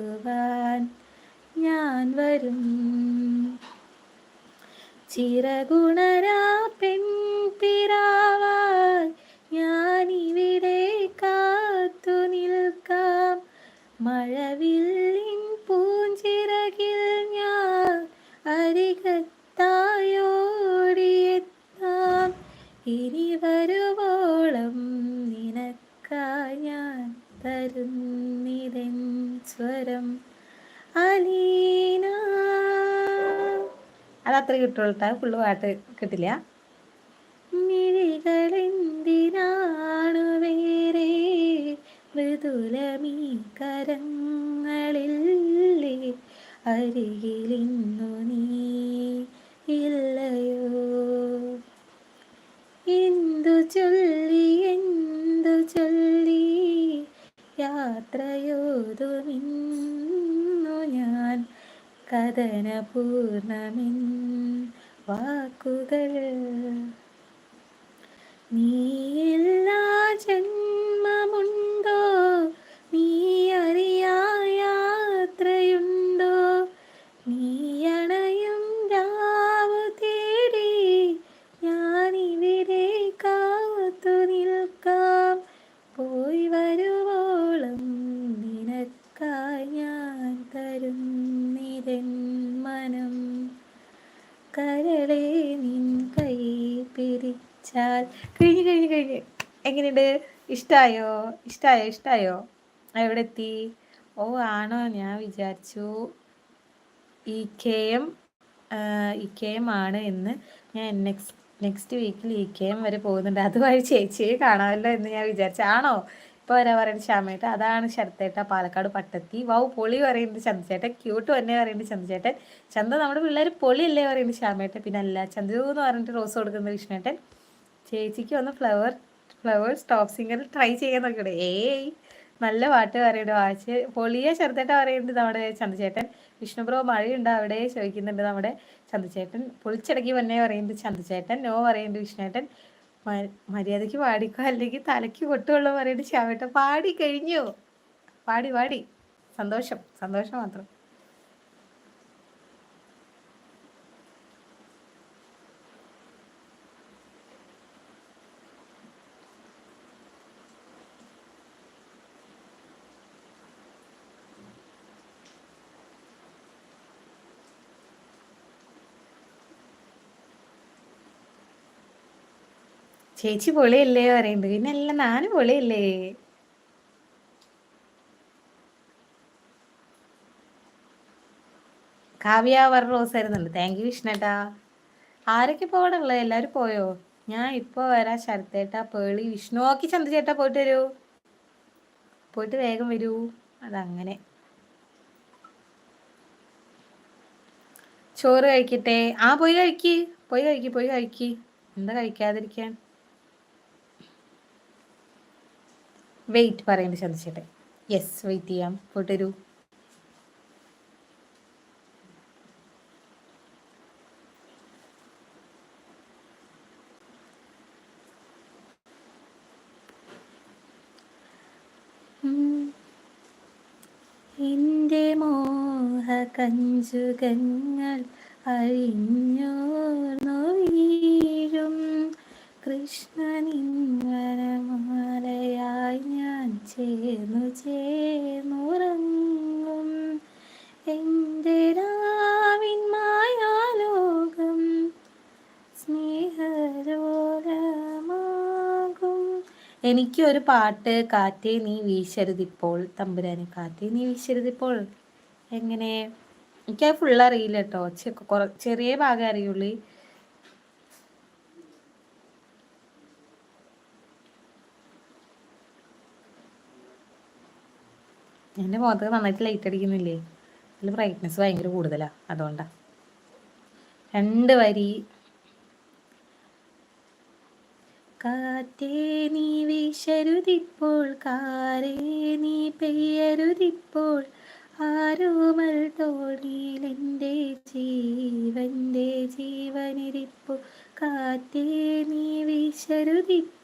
ചേർക്കുവാൻ ഞാൻ വരും. ചിറകുണരാ പെൺപിറാവായി ഞാനിവിടെ കാത്തു നിൽക്കാം. മഴവില്ലിൻ പൂഞ്ചിറകിൽ ഞാൻ അരികത്തായോടിയെത്താം ഇനി വരുവോളം നിനക്കായി ഞാൻ തരുന്നിതൻ സ്വരം. അലീന. അത് കിട്ടുള്ളൂ കേട്ടോ ഫുള്ള് പാട്ട് കിട്ടില്ല. മിഴികളെന്തിനാണു വേറെ? മൃദുലമീ അരികിലിന്നു നീ യാത്രയോതുമിന്നു ഞാൻ കഥനപൂർണമിൻ വാക്കുകൾ. നീയില്ലാ കരളെ നിൻ കൈ പിരിച്ചാൽ. കഴിഞ്ഞു കഴിഞ്ഞു കഴിഞ്ഞു. എങ്ങനെയുണ്ട്? ഇഷ്ടായോ? ഇഷ്ടായോ? ഇഷ്ടായോ? എവിടെ എത്തി? ഓ ആണോ? ഞാൻ വിചാരിച്ചു E K M E K M ആണ് എന്ന്. ഞാൻ നെക്സ്റ്റ് നെക്സ്റ്റ് വീക്കിൽ ഇ കെ എം വരെ പോകുന്നുണ്ട്. അതുവഴി ചേച്ചിയെ കാണാമല്ലോ എന്ന് ഞാൻ വിചാരിച്ചു. ആണോ? ഇപ്പോൾ വരാ പറയുന്നത് ശ്യാമേട്ട അതാണ് ശരത്തേട്ട പാലക്കാട് പട്ടത്തി. വൗ പൊളി പറയുന്നത് ചന്ദ്രചേട്ടൻ. ക്യൂട്ട് തന്നെ പറയുന്നത് ചന്ദ്രചേട്ടൻ. ചന്ത നമ്മുടെ പിള്ളേർ പൊളിയല്ലേ പറയുന്നത് ശ്യാമേട്ടൻ. പിന്നെ അല്ല ചന്ദ്രു എന്ന് പറഞ്ഞിട്ട് റോസ് കൊടുക്കുന്ന വിഷ്ണേട്ടൻ ചേച്ചിക്ക് ഒന്ന് flower flowers stop singer try ചെയ്യാൻ നോക്കിയിട്ട് ഏയ് നല്ല പാട്ട് പറയുന്നുണ്ട്. വായിച്ച് പൊളിയ ചെറുതേട്ട പറയുന്നുണ്ട് നമ്മുടെ ചന്ദ്രചേട്ടൻ. വിഷ്ണു ബ്രോ മഴയുണ്ട് അവിടെ? ചോദിക്കുന്നുണ്ട് നമ്മുടെ ചന്ദ്രചേട്ടൻ. പൊളിച്ചടക്കി വന്നേ പറയുന്നുണ്ട് ചന്ദ്രചേട്ടൻ. നോ പറയുന്നുണ്ട് വിഷ്ണുവേട്ടൻ. മര്യാദയ്ക്ക് പാടിക്കോ? അല്ലെങ്കിൽ തലയ്ക്ക് പൊട്ടുള്ളൂ പറയുന്നത് ശ്യാമേട്ടൻ പാടി കഴിഞ്ഞു? പാടി പാടി. സന്തോഷം. സന്തോഷം മാത്രം. ചേച്ചി പൊളിയല്ലേ പറയുന്നത്. പിന്നെ അല്ല നാനും പൊളിയല്ലേ? കാവ്യ വർ റോസ് ആയിരുന്നല്ലോ. താങ്ക് യു വിഷ്ണേട്ടാ. ആരൊക്കെ പോകണുള്ളത് എല്ലാവരും പോയോ? ഞാൻ ഇപ്പോൾ വരാം. ശരത്തേട്ടാ പേളി വിഷ്ണു. ഓക്കി ചന്ദ്രചേട്ടാ പോയിട്ട് വരൂ. പോയിട്ട് വേഗം വരൂ. അതങ്ങനെ. ചോറ് കഴിക്കട്ടെ. ആ പോയി കഴിക്ക്. പോയി കഴിക്ക് പോയി കഴിക്ക്. എന്താ കഴിക്കാതിരിക്കാൻ? വെയിറ്റ് പറയുന്നത് ശ്രദ്ധിച്ചിട്ട് യെസ് വെയിറ്റ് ചെയ്യാം. പോയിട്ട് വരൂ. എന്റെ മോഹ കഞ്ചുകങ്ങൾ അഴിഞ്ഞോർന്നു വീഴും ഞാൻ ചേർന്നു ചേർന്നുറങ്ങും. എന്റെ രാവിൻ മായാലോകം എനിക്കൊരു പാട്ട് കാറ്റേ നീ വീശരുതിപ്പോൾ. തമ്പുരാനെ കാറ്റേ നീ വീശരുതിപ്പോൾ. എങ്ങനെ? എനിക്കത് ഫുള്ള് അറിയില്ല കേട്ടോ ചെറിയ ഭാഗം അറിയുള്ളൂ. എന്റെ മുഖത്ത് നന്നായിട്ട് ലൈറ്റ് അടിക്കുന്നില്ലേ? അതിൽ ബ്രൈറ്റ്നെസ് ഭയങ്കര കൂടുതലാണ് അതുകൊണ്ടാണ് രണ്ട് വരി. കാറ്റേ നീ വീശരുതിപ്പോൾ കാരേ നീ പെയ്യരുതിപ്പോൾ ആരോമൽ തോണിയിലെന്റെ ജീവന്റെ ജീവനിരിപ്പോൾ കാറ്റേ നീ വീശരുതിപ്പോൾ